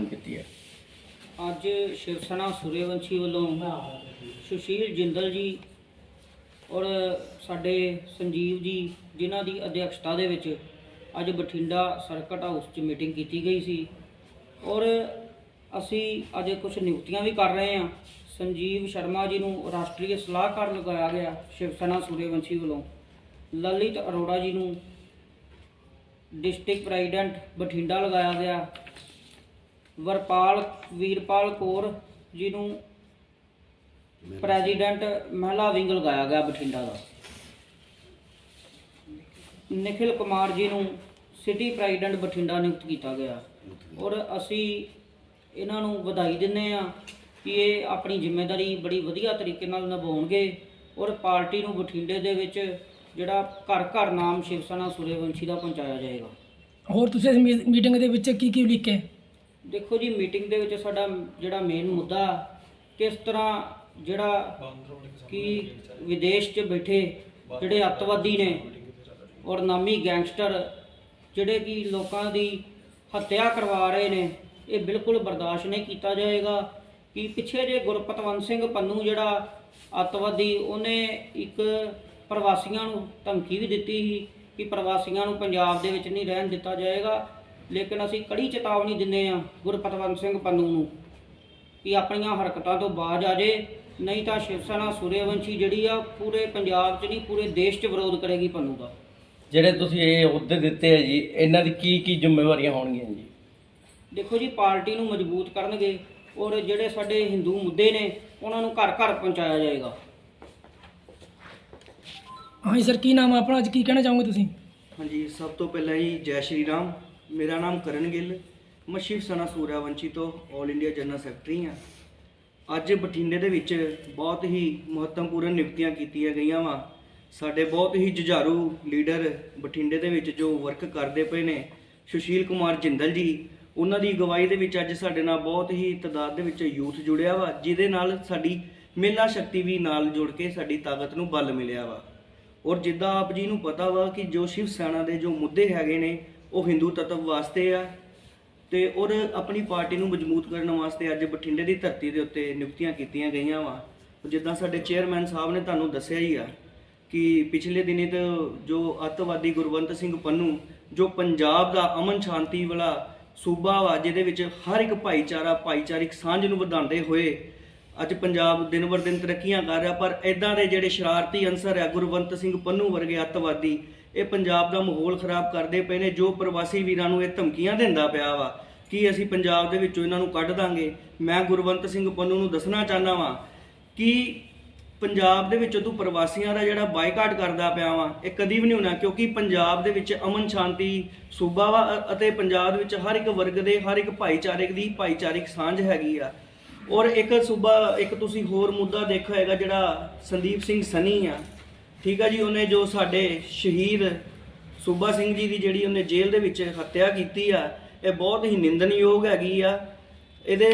ਮੰਗ ਕੀਤੀ ਹੈ? ਅੱਜ ਸ਼ਿਵ ਸੈਨਾ ਸੂਰਯਵੰਸ਼ੀ ਵੱਲੋਂ ਸੁਸ਼ੀਲ ਜਿੰਦਲ ਜੀ ਔਰ ਸਾਡੇ ਸੰਜੀਵ ਜੀ, ਜਿਨ੍ਹਾਂ ਦੀ ਅਧਿਕਸ਼ਤਾ ਦੇ ਵਿੱਚ ਅੱਜ ਬਠਿੰਡਾ ਸਰਕਟ ਹਾਊਸ 'ਚ ਮੀਟਿੰਗ ਕੀਤੀ ਗਈ ਸੀ ਔਰ ਅਸੀਂ ਅੱਜ ਕੁਝ ਨਿਯੁਕਤੀਆਂ ਵੀ ਕਰ ਰਹੇ ਹਾਂ। ਸੰਜੀਵ ਸ਼ਰਮਾ ਜੀ ਨੂੰ ਰਾਸ਼ਟਰੀ ਸਲਾਹਕਾਰ ਲਗਾਇਆ ਗਿਆ ਸ਼ਿਵ ਸੈਨਾ ਸੂਰਯਵੰਸ਼ੀ ਵੱਲੋਂ। ਲਲਿਤ ਅਰੋੜਾ ਜੀ ਨੂੰ ਡਿਸਟ੍ਰਿਕਟ ਪ੍ਰੈਜ਼ੀਡੈਂਟ ਬਠਿੰਡਾ ਲਗਾਇਆ ਗਿਆ। ਵਰਪਾਲ ਵੀਰਪਾਲ ਕੌਰ ਜੀ ਨੂੰ ਪ੍ਰੈਜ਼ੀਡੈਂਟ ਮਹਿਲਾ ਵਿੰਗ ਲਗਾਇਆ ਗਿਆ ਬਠਿੰਡਾ ਦਾ। ਨਿਖਿਲ ਕੁਮਾਰ ਜੀ ਨੂੰ ਸਿਟੀ ਪ੍ਰੈਜ਼ੀਡੈਂਟ ਬਠਿੰਡਾ ਨਿਯੁਕਤ ਕੀਤਾ ਗਿਆ। ਔਰ ਅਸੀਂ ਇਹਨਾਂ ਨੂੰ ਵਧਾਈ ਦਿੰਦੇ ਆ ਕਿ ਇਹ ਆਪਣੀ ਜ਼ਿੰਮੇਵਾਰੀ ਬੜੀ ਵਧੀਆ ਤਰੀਕੇ ਨਾਲ ਨਿਭਾਉਣਗੇ ਔਰ ਪਾਰਟੀ ਨੂੰ ਬਠਿੰਡੇ ਦੇ ਵਿੱਚ ਜਿਹੜਾ ਘਰ ਘਰ ਨਾਮ ਸ਼ਿਵ ਸੈਨਾ ਸੂਰਯਵੰਸ਼ੀ ਦਾ ਪਹੁੰਚਾਇਆ ਜਾਏਗਾ। ਹੋਰ ਤੁਸੀਂ ਇਸ ਮੀ- ਮੀਟਿੰਗ ਦੇ ਵਿੱਚ ਕੀ ਕੀ ਲਿਖੇ ਦੇਖੋ ਜੀ ਮੀਟਿੰਗ ਦੇ ਵਿੱਚ ਸਾਡਾ ਜਿਹੜਾ ਮੇਨ ਮੁੱਦਾ ਕਿਸ ਤਰ੍ਹਾਂ ਜਿਹੜਾ ਕਿ ਵਿਦੇਸ਼ 'ਚ ਬੈਠੇ ਜਿਹੜੇ ਅੱਤਵਾਦੀ ਨੇ ਔਰ ਨਾਮੀ ਗੈਂਗਸਟਰ ਜਿਹੜੇ ਕਿ ਲੋਕਾਂ ਦੀ ਹੱਤਿਆ ਕਰਵਾ ਰਹੇ ਨੇ, ਇਹ ਬਿਲਕੁਲ ਬਰਦਾਸ਼ਤ ਨਹੀਂ ਕੀਤਾ ਜਾਏਗਾ। ਕਿ ਪਿੱਛੇ ਜੇ ਗੁਰਪਤਵੰਤ ਸਿੰਘ ਪੰਨੂ ਜਿਹੜਾ ਅੱਤਵਾਦੀ, ਉਹਨੇ ਇੱਕ ਪ੍ਰਵਾਸੀਆਂ ਨੂੰ ਧਮਕੀ ਵੀ ਦਿੱਤੀ ਸੀ ਕਿ ਪ੍ਰਵਾਸੀਆਂ ਨੂੰ ਪੰਜਾਬ ਦੇ ਵਿੱਚ ਨਹੀਂ ਰਹਿਣ ਦਿੱਤਾ ਜਾਏਗਾ। ਲੇਕਿਨ ਅਸੀਂ ਕੜੀ ਚੇਤਾਵਨੀ ਦਿੰਦੇ ਹਾਂ ਗੁਰਪਤਵੰਤ ਸਿੰਘ ਪੰਨੂ ਨੂੰ ਕਿ ਆਪਣੀਆਂ ਹਰਕਤਾਂ ਤੋਂ ਬਾਜ਼ ਆ ਜੇ ਨਹੀਂ ਤਾਂ ਸ਼ਿਵ ਸੈਨਾ ਸੂਰਯਵੰਸ਼ੀ ਜਿਹੜੀ ਆ ਪੂਰੇ ਪੰਜਾਬ 'ਚ ਨਹੀਂ ਪੂਰੇ ਦੇਸ਼ 'ਚ ਵਿਰੋਧ ਕਰੇਗੀ ਪੰਨੂ ਦਾ। ਜਿਹੜੇ ਤੁਸੀਂ ਇਹ ਅਹੁਦੇ ਦਿੱਤੇ ਹੈ ਜੀ ਇਹਨਾਂ ਦੀ ਕੀ ਕੀ ਜ਼ਿੰਮੇਵਾਰੀਆਂ ਹੋਣਗੀਆਂ ਜੀ? ਦੇਖੋ ਜੀ ਪਾਰਟੀ ਨੂੰ ਮਜ਼ਬੂਤ ਕਰਨਗੇ ਔਰ ਜਿਹੜੇ ਸਾਡੇ ਹਿੰਦੂ ਮੁੱਦੇ ਨੇ ਉਹਨਾਂ ਨੂੰ ਘਰ ਘਰ ਪਹੁੰਚਾਇਆ ਜਾਏਗਾ। ਹਾਂਜੀ ਸਰ ਕੀ ਨਾਮ ਆ ਆਪਣਾ? ਅੱਜ ਕੀ ਕਹਿਣਾ ਚਾਹੋਗੇ ਤੁਸੀਂ? ਹਾਂਜੀ ਸਭ ਤੋਂ ਪਹਿਲਾਂ ਜੀ ਜੈ ਸ਼੍ਰੀ ਰਾਮ। ਮੇਰਾ ਨਾਮ ਕਰਨ ਗਿੱਲ, ਮੈਂ ਸ਼ਿਵ ਸੈਨਾ ਸੂਰਿਆਵੰਸ਼ੀ ਤੋਂ 올 ਇੰਡੀਆ ਜਨਰਲ ਸੈਕਟਰੀ ਹਾਂ। ਅੱਜ ਬਠਿੰਡੇ ਦੇ ਵਿੱਚ ਬਹੁਤ ਹੀ ਮਹੱਤਵਪੂਰਨ ਨਿਯੁਕਤੀਆਂ ਕੀਤੀਆਂ ਗਈਆਂ ਵਾ। ਸਾਡੇ ਬਹੁਤ ਹੀ ਜੁਝਾਰੂ ਲੀਡਰ ਬਠਿੰਡੇ ਦੇ ਵਿੱਚ ਜੋ ਵਰਕ ਕਰਦੇ ਪਏ ਨੇ, ਸੁਸ਼ੀਲ ਕੁਮਾਰ ਜਿੰਦਲ ਜੀ, ਉਹਨਾਂ ਦੀ ਅਗਵਾਈ ਦੇ ਵਿੱਚ ਅੱਜ ਸਾਡੇ ਨਾਲ ਬਹੁਤ ਹੀ ਤਦਾਦ ਦੇ ਵਿੱਚ ਯੂਥ ਜੁੜਿਆ ਵਾ, ਜਿਹਦੇ ਨਾਲ ਸਾਡੀ ਮੇਲਾ ਸ਼ਕਤੀ ਵੀ ਨਾਲ ਜੁੜ ਕੇ ਸਾਡੀ ਤਾਕਤ ਨੂੰ ਬਲ ਮਿਲਿਆ ਵਾ। ਔਰ ਜਿੱਦਾਂ ਆਪ ਜੀ ਨੂੰ ਪਤਾ ਵਾ ਕਿ ਜੋ ਸ਼ਿਵ ਸੈਨਾ ਦੇ ਜੋ ਮੁੱਦੇ ਹੈਗੇ ਨੇ ਉਹ ਹਿੰਦੂ ਤੱਤਵ ਵਾਸਤੇ ਆ ਤੇ ਔਰ ਆਪਣੀ ਪਾਰਟੀ ਨੂੰ ਮਜ਼ਬੂਤ ਕਰਨ ਵਾਸਤੇ ਅੱਜ ਬਠਿੰਡੇ ਦੀ ਧਰਤੀ ਦੇ ਉੱਤੇ ਨਿਯੁਕਤੀਆਂ ਕੀਤੀਆਂ ਗਈਆਂ ਵਾ। ਜਿੱਦਾਂ ਸਾਡੇ ਚੇਅਰਮੈਨ ਸਾਹਿਬ ਨੇ ਤੁਹਾਨੂੰ ਦੱਸਿਆ ਹੀ ਆ ਕਿ ਪਿਛਲੇ ਦਿਨੀ ਤਾਂ ਜੋ ਅੱਤਵਾਦੀ ਗੁਰਵੰਤ ਸਿੰਘ ਪੰਨੂ, ਜੋ ਪੰਜਾਬ ਦਾ ਅਮਨ ਸ਼ਾਂਤੀ ਵਾਲਾ ਸੂਬਾ ਵਾ, ਜਿਹਦੇ ਵਿੱਚ ਹਰ ਇੱਕ ਭਾਈਚਾਰਾ, ਭਾਈਚਾਰਿਕ ਸਾਂਝ ਨੂੰ ਵਧਾਉਂਦੇ ਹੋਏ ਅੱਜ ਪੰਜਾਬ ਦਿਨ ਬਰ ਦਿਨ ਤਰੱਕੀਆਂ ਕਰ ਰਿਹਾ, ਪਰ ਇਦਾਂ ਦੇ ਜਿਹੜੇ ਸ਼ਰਾਰਤੀ ਅੰਸਰ ਆ ਗੁਰਵੰਤ ਸਿੰਘ ਪੰਨੂ ਵਰਗੇ ਅੱਤਵਾਦੀ ਇਹ ਪੰਜਾਬ ਦਾ ਮਾਹੌਲ ਖਰਾਬ ਕਰਦੇ ਪਏ ਨੇ, ਜੋ ਪ੍ਰਵਾਸੀ ਵੀਰਾਂ ਨੂੰ ਇਹ ਧਮਕੀਆਂ ਦਿੰਦਾ ਪਿਆ ਵਾ। ਕਿ ਅਸੀਂ ਪੰਜਾਬ ਦੇ ਵਿੱਚੋਂ ਇਹਨਾਂ ਨੂੰ ਕੱਢ ਦਾਂਗੇ? ਮੈਂ ਗੁਰਵੰਤ ਸਿੰਘ ਪੰਨੂ ਨੂੰ ਦੱਸਣਾ ਚਾਹੁੰਦਾ ਵਾਂ ਕਿ ਪੰਜਾਬ ਦੇ ਵਿੱਚੋਂ ਤੂੰ ਪ੍ਰਵਾਸੀਆਂ ਦਾ ਜਿਹੜਾ ਬਾਈਕਾਟ ਕਰਦਾ ਪਿਆ ਵਾ, ਇਹ ਕਦੀ ਵੀ ਨਹੀਂ ਹੋਣਾ, ਕਿਉਂਕਿ ਪੰਜਾਬ ਦੇ ਵਿੱਚ ਅਮਨ ਸ਼ਾਂਤੀ, ਸੂਬਾ ਵਾ ਅਤੇ ਪੰਜਾਬ ਦੇ ਵਿੱਚ ਹਰ ਇੱਕ ਵਰਗ ਦੇ, ਹਰ ਇੱਕ ਭਾਈਚਾਰਕ ਦੀ ਭਾਈਚਾਰਕ ਸਾਂਝ ਹੈਗੀ ਆ। ਔਰ ਇੱਕ ਸੂਬਾ, ਇੱਕ ਤੁਸੀਂ ਹੋਰ ਮੁੱਦਾ ਦੇਖਿਆ ਹੋਏਗਾ ਜਿਹੜਾ ਸੰਦੀਪ ਸਿੰਘ ਸਨੀ ਆ ਠੀਕ ਆ ਜੀ, ਉਹਨੇ ਜੋ ਸਾਡੇ ਸ਼ਹੀਦ ਸੂਬਾ ਸਿੰਘ ਜੀ ਦੀ ਜਿਹੜੀ ਉਹਨੇ ਜੇਲ੍ਹ ਦੇ ਵਿੱਚ ਹੱਤਿਆ ਕੀਤੀ ਆ, ਇਹ ਬਹੁਤ ਹੀ ਨਿੰਦਨਯੋਗ ਹੈਗੀ ਆ। ਇਹਦੇ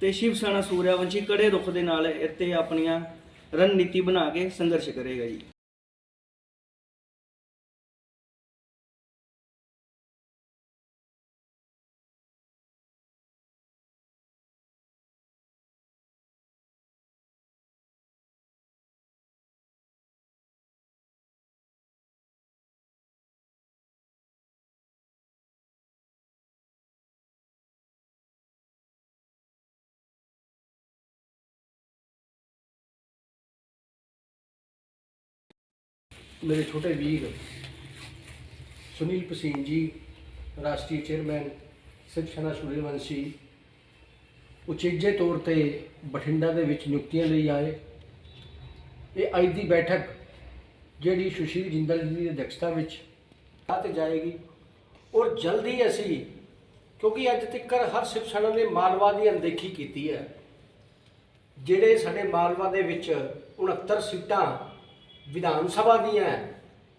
ਤੇ ਸ਼ਿਵ ਸੈਨਾ ਸੂਰਿਆਵੰਸ਼ੀ ਕੜੇ ਰੁਖ ਦੇ ਨਾਲ ਇੱਥੇ ਆਪਣੀਆਂ ਰਣਨੀਤੀ ਬਣਾ ਕੇ ਸੰਘਰਸ਼ ਕਰੇਗਾ ਜੀ। ਮੇਰੇ ਛੋਟੇ ਵੀਰ ਸੁਨੀਲ ਪਸੀਨ ਜੀ, ਰਾਸ਼ਟਰੀ ਚੇਅਰਮੈਨ ਸਿੱਧ ਸੈਨਾ ਸੂਰਯਵੰਸ਼ੀ, ਉਚੇਜੇ ਤੌਰ ਤੇ ਬਠਿੰਡਾ ਦੇ ਵਿੱਚ ਨਿਯੁਕਤੀਆਂ ਲਈ ਆਏ। ਇਹ ਅੱਜ ਦੀ ਬੈਠਕ ਜਿਹੜੀ ਸੁਸ਼ੀਲ ਜਿੰਦਲ ਜੀ ਦੀ ਅਧਿਕਸ਼ਤਾ ਵਿੱਚ ਆ ਤੇ ਜਾਏਗੀ। ਔਰ ਜਲਦੀ ਅਸੀਂ, ਕਿਉਂਕਿ ਅੱਜ ਤੱਕ ਹਰ ਸਿੱਖ ਸੈਨਾ ਨੇ ਮਾਲਵਾ ਦੀ ਅਣਦੇਖੀ ਕੀਤੀ ਹੈ। ਜਿਹੜੇ ਸਾਡੇ ਮਾਲਵਾ ਦੇ ਵਿੱਚ 69 ਸੀਟਾਂ ਵਿਧਾਨ ਸਭਾ ਦੀਆਂ ਹੈ,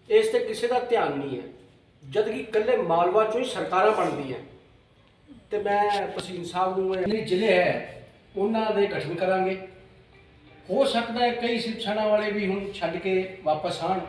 ਇਸ ਤੇ ਕਿਸੇ ਦਾ ਧਿਆਨ ਨਹੀਂ ਹੈ। ਜਦ ਕਿ ਇਕੱਲੇ ਮਾਲਵਾ ਚੋਂ ਹੀ ਸਰਕਾਰਾਂ ਬਣਦੀਆਂ ਤੇ ਮੈਂ ਪਸੀਨ ਸਾਹਿਬ ਨੂੰ ਜਿਹੜੇ ਜ਼ਿਲ੍ਹੇ ਹੈ ਉਹਨਾਂ ਦੇ ਗਠਨ ਕਰਾਂਗੇ। ਹੋ ਸਕਦਾ ਹੈ ਕਈ ਸਿੱਖਣਾ ਵਾਲੇ ਵੀ ਹੁਣ ਛੱਡ ਕੇ ਵਾਪਸ ਆਣ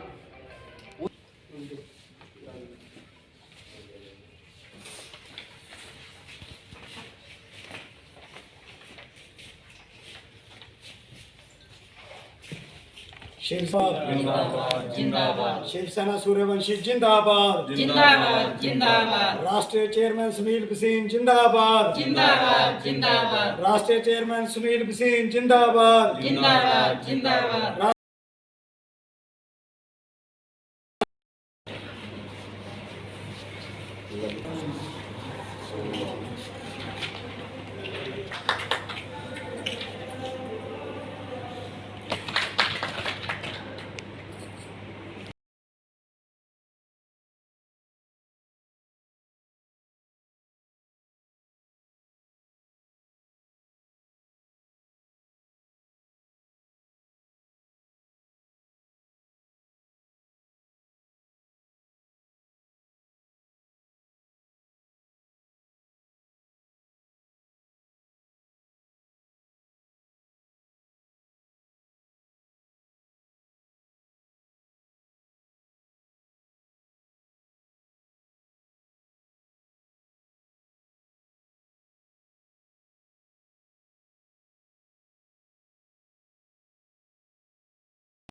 जिंदाबाद जिंदाबाद शिवसेना सूर्यवंशी जिंदाबाद जिंदाबाद जिंदाबाद राष्ट्रीय चेयरमैन सुनील बिसेन जिंदाबाद जिंदाबाद जिंदाबाद राष्ट्रीय चेयरमैन सुनील बिसेन जिंदाबाद जिंदाबाद जिंदाबाद